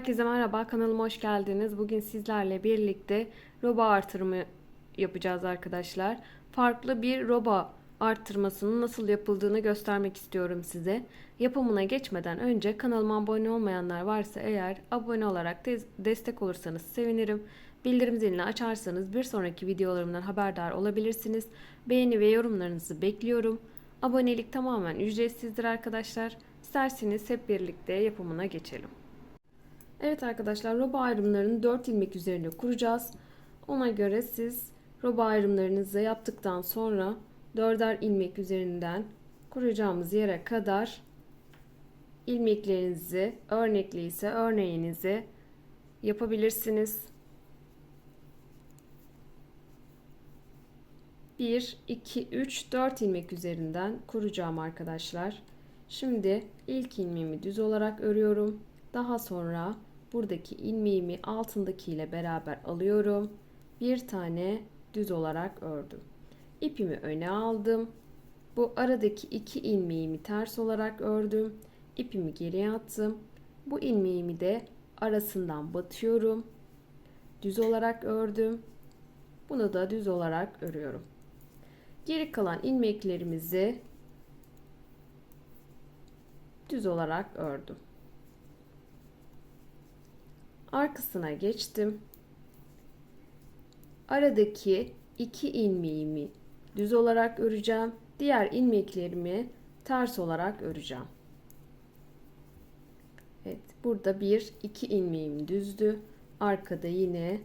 Herkese merhaba, kanalıma hoş geldiniz. Bugün sizlerle birlikte roba artırımı yapacağız arkadaşlar. Farklı bir roba arttırmasının nasıl yapıldığını göstermek istiyorum size. Yapımına geçmeden önce kanalıma abone olmayanlar varsa eğer abone olarak de- destek olursanız sevinirim. Bildirim zilini açarsanız bir sonraki videolarımdan haberdar olabilirsiniz. Beğeni ve yorumlarınızı bekliyorum. Abonelik tamamen ücretsizdir arkadaşlar. İsterseniz hep birlikte yapımına geçelim. Evet arkadaşlar roba ayrımlarını 4 ilmek üzerine kuracağız. Ona göre siz roba ayrımlarınızı yaptıktan sonra 4'er ilmek üzerinden kuracağımız yere kadar ilmeklerinizi örnekli ise örneğinizi yapabilirsiniz. 1, 2, 3, 4 ilmek üzerinden kuracağım arkadaşlar. Şimdi ilk ilmeğimi düz olarak örüyorum. Daha sonra buradaki ilmeğimi altındaki ile beraber alıyorum. Bir tane düz olarak ördüm. İpimi öne aldım. Bu aradaki iki ilmeğimi ters olarak ördüm. İpimi geriye attım. Bu ilmeğimi de arasından batıyorum. Düz olarak ördüm. Bunu da düz olarak örüyorum. Geri kalan ilmeklerimizi düz olarak ördüm. Arkasına geçtim. Aradaki iki ilmeğimi düz olarak öreceğim. Diğer ilmeklerimi ters olarak öreceğim. Evet, burada bir iki ilmeğim düzdü. Arkada yine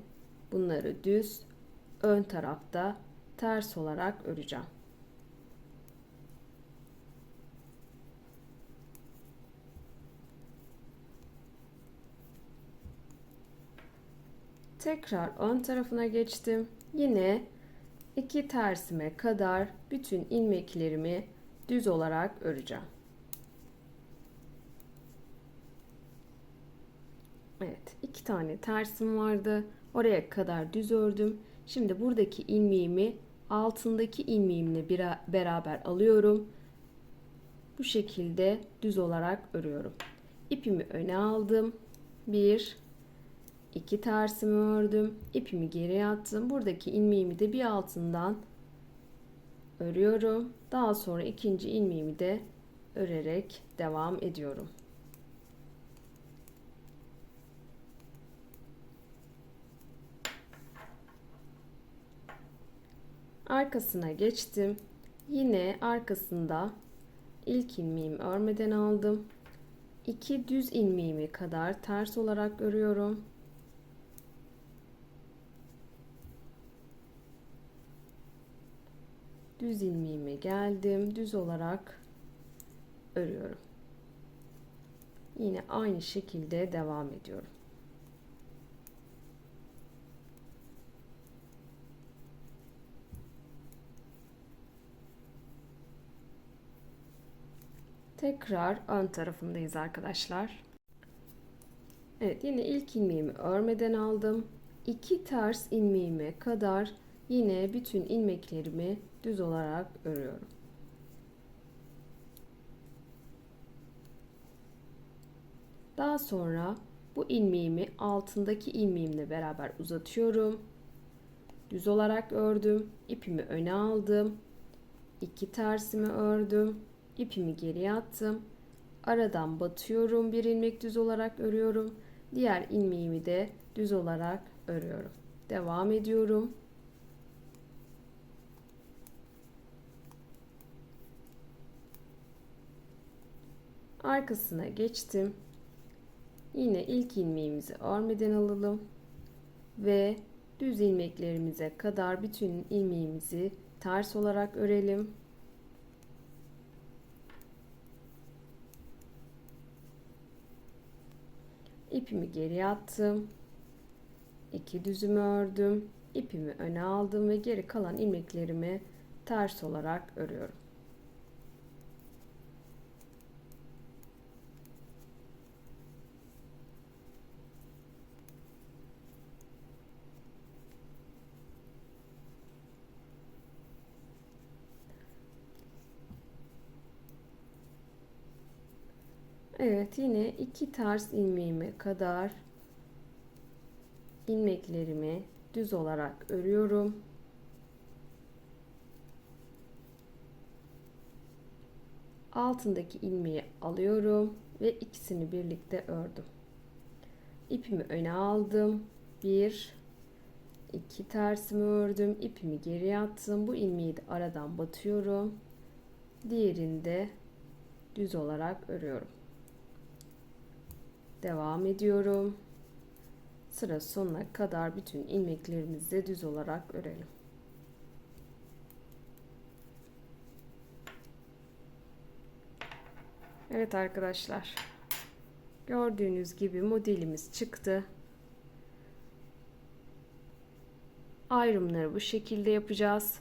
bunları düz, ön tarafta ters olarak öreceğim. Tekrar ön tarafına geçtim. Yine iki tersime kadar bütün ilmeklerimi düz olarak öreceğim. Evet, iki tane tersim vardı. Oraya kadar düz ördüm. Şimdi buradaki ilmeğimi altındaki ilmeğimle beraber alıyorum. Bu şekilde düz olarak örüyorum. İpimi öne aldım. Bir, iki tersimi ördüm. ipimi geriye attım. Buradaki ilmeğimi de bir altından örüyorum. Daha sonra ikinci ilmeğimi de örerek devam ediyorum. Arkasına geçtim. Yine arkasında ilk ilmeğimi örmeden aldım. İki düz ilmeğimi kadar ters olarak örüyorum. Düz ilmeğime geldim. Düz olarak örüyorum. Yine aynı şekilde devam ediyorum. Tekrar ön tarafındayız arkadaşlar. Evet yine ilk ilmeğimi örmeden aldım. İki ters ilmeğime kadar Yine bütün ilmeklerimi düz olarak örüyorum. Daha sonra bu ilmeğimi altındaki ilmeğimle beraber uzatıyorum. Düz olarak ördüm. ipimi öne aldım. iki tersimi ördüm. ipimi geriye attım. Aradan batıyorum. Bir ilmek düz olarak örüyorum. Diğer ilmeğimi de düz olarak örüyorum. Devam ediyorum. Arkasına geçtim. Yine ilk ilmeğimizi örmeden alalım ve düz ilmeklerimize kadar bütün ilmeğimizi ters olarak örelim. İpimi geri attım. İki düzümü ördüm. İpimi öne aldım ve geri kalan ilmeklerimi ters olarak örüyorum. Evet yine iki ters ilmeğime kadar ilmeklerimi düz olarak örüyorum. Altındaki ilmeği alıyorum ve ikisini birlikte ördüm. İpimi öne aldım. Bir, iki tersimi ördüm. ipimi geriye attım. Bu ilmeği de aradan batıyorum. Diğerini de düz olarak örüyorum. Devam ediyorum. Sıra sonuna kadar bütün ilmeklerimizi düz olarak örelim. Evet arkadaşlar. Gördüğünüz gibi modelimiz çıktı. Ayrımları bu şekilde yapacağız.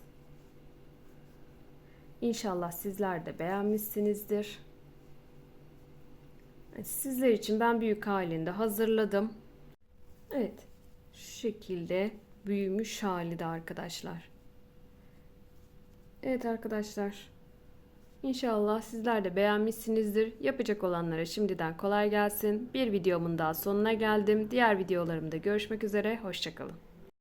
İnşallah sizler de beğenmişsinizdir. Sizler için ben büyük halinde hazırladım. Evet. Şu şekilde büyümüş hali de arkadaşlar. Evet arkadaşlar. İnşallah sizler de beğenmişsinizdir. Yapacak olanlara şimdiden kolay gelsin. Bir videomun daha sonuna geldim. Diğer videolarımda görüşmek üzere. Hoşçakalın.